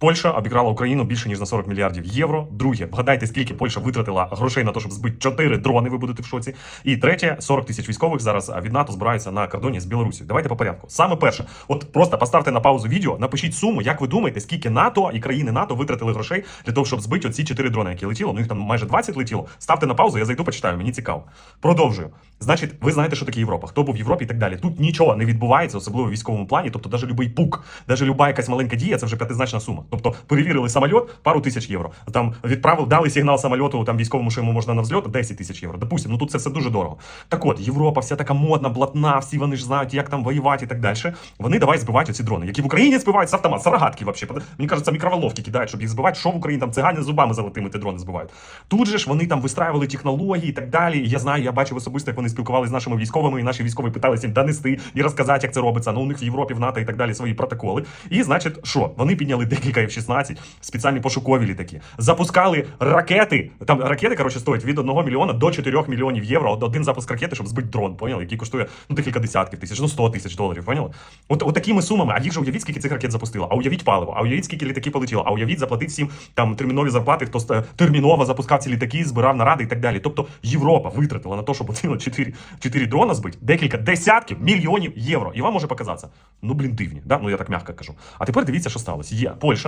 Польща обіграла Україну більше ніж на 40 мільярдів євро. Друге, вгадайте, скільки Польща витратила грошей на те, щоб збити 4 дрони. Ви будете в шоці. І третє, 40 тисяч військових зараз від НАТО збираються на кордоні з Білорусі. Давайте по порядку. Саме перше, от просто поставте на паузу відео, напишіть суму, як ви думаєте, скільки НАТО і країни НАТО витратили грошей для того, щоб збити оці 4 дрони, які летіло. Ну їх там майже 20 летіло. Ставте на паузу, я зайду, почитаю. Мені цікаво. Продовжую. Значить, ви знаєте, що таке Європа. Хто був в Європі і так далі. Тут нічого не відбувається, особливо в військовому плані. Тобто, навіть любий пук, навіть люба якась маленька дія, це вже п'ятизначна сума. Тобто перевірили самоліт, пару тисяч євро. Там відправили, дали сигнал самольоту там військовому, що йому можна на взльот, 10 тисяч євро. Допустим, ну тут це все дуже дорого. Так от, Європа, вся така модна, блатна, всі вони ж знають, як там воювати і так далі. Вони давай збивають оці дрони, які в Україні збивають з автомат, з рогатки вообще. Мені кажеться, мікроволновки кидають, щоб їх збивати. Що в Україні там цигани зубами золотими ті дрони збивають. Тут же ж вони там вистраювали технології і так далі. Я знаю, я бачив особисто, як вони спілкувалися з нашими військовими, і наші військові питалися їм донести і розказати, як це робиться. Ну у них в Європі, в НАТО і так далі свої протоколи. І значить, що вони підняли декілька F-16, спеціальні пошукові літаки, запускали ракети. Там ракети, коротше, стоять від 1 мільйона до 4 мільйонів євро. Один запуск ракети, щоб збити дрон, поняли, який коштує ну декілька десятків тисяч, ну 100 тисяч доларів. Поняли? От, от такими сумами. А їх же уявіть, скільки цих ракет запустило. А уявіть паливо, а уявіть, скільки літаки полетіло, а уявіть, заплатить всім там термінові зарплати, хто терміново запускав ці літаки, збирав наради і так далі. Тобто Європа витратила на те, щоб оцінило 4, 4 дрона збити, декілька десятків мільйонів євро. І вам може показатися. Ну, блін, дивні. Да? Ну я так м'яко кажу. А тепер дивіться, що сталося. Є Польща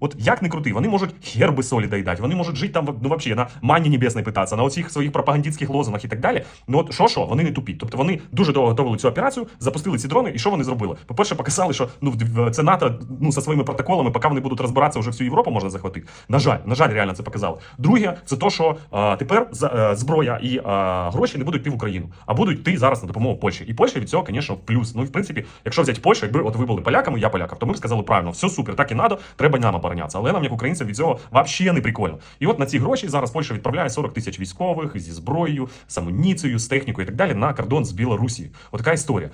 от як не крути, вони можуть герби солі доїдати, вони можуть жити там, ну взагалі, на мані небесної питатися, на оцих своїх пропагандистських лозунгах і так далі. Ну от що, що, вони не тупі. Тобто вони дуже довго готували цю операцію, запустили ці дрони, і що вони зробили? По-перше, показали, що ну це НАТО ну зі своїми протоколами, поки вони будуть розбиратися, вже всю Європу можна захватити. На жаль, на жаль, реально це показали. Друге, це то, що а, тепер за- е, зброя і а, гроші не будуть йти в Україну, а будуть йти зараз на допомогу Польщі. І Польща від цього, звісно, плюс. Ну в принципі, якщо взяти Польщу, якби от ви були поляками, я полякав, то ми б сказали правильно, все супер, так і надо, треба нам оборонятися. Але нам, як українцям, від цього взагалі не прикольно. І от на ці гроші зараз Польща відправляє 40 тисяч військових зі зброєю, з амуніцією, з технікою і так далі на кордон з Білорусі. Отака історія.